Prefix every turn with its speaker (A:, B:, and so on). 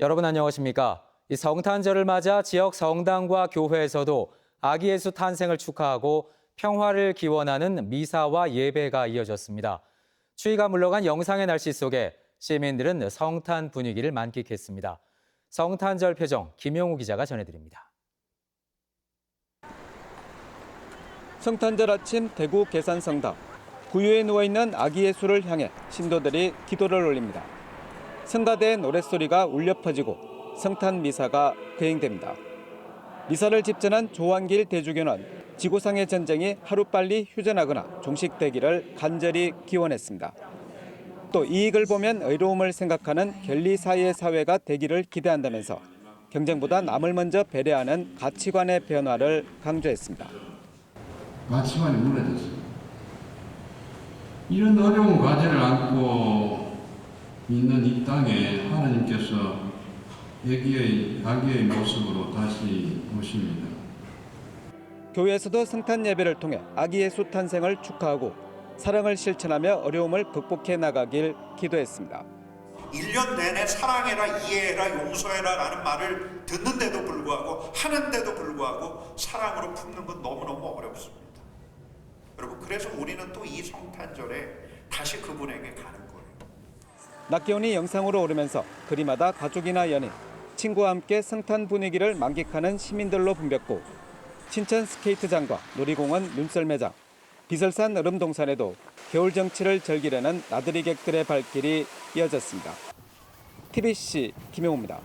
A: 여러분 안녕하십니까? 이 성탄절을 맞아 지역 성당과 교회에서도 아기 예수 탄생을 축하하고 평화를 기원하는 미사와 예배가 이어졌습니다. 추위가 물러간 영상의 날씨 속에 시민들은 성탄 분위기를 만끽했습니다. 성탄절 표정 김용우 기자가 전해드립니다.
B: 성탄절 아침 대구 계산성당 구유에 누워 있는 아기 예수를 향해 신도들이 기도를 올립니다. 성가대의 노랫소리가 울려 퍼지고 성탄 미사가 거행됩니다. 미사를 집전한 조한길 대주교는 지구상의 전쟁이 하루빨리 휴전하거나 종식되기를 간절히 기원했습니다. 또 이익을 보면 의로움을 생각하는 견리사의 사회가 되기를 기대한다면서 경쟁보다 남을 먼저 배려하는 가치관의 변화를 강조했습니다.
C: 가치관이 무너졌어요. 이런 어려운 과제를 안고 있는 이 땅에 하나님께서 애기의 아기의 모습으로 다시 오십니다.
B: 교회에서도 성탄 예배를 통해 아기 예수 탄생을 축하하고 사랑을 실천하며 어려움을 극복해 나가길 기도했습니다.
D: 1년 내내 사랑해라, 이해해라, 용서해라 라는 말을 듣는데도 불구하고 하는데도 불구하고 사랑으로 품는 건 너무너무 어렵습니다. 여러분 그래서 우리는 또 이 성탄절에 다시 그분에게 가는.
B: 낮 기온이 영상으로 오르면서 그리마다 가족이나 연인, 친구와 함께 성탄 분위기를 만끽하는 시민들로 붐볐고 신천 스케이트장과 놀이공원 눈썰매장, 비설산 얼음동산에도 겨울 정치를 즐기려는 나들이객들의 발길이 이어졌습니다. TBC 김용호입니다.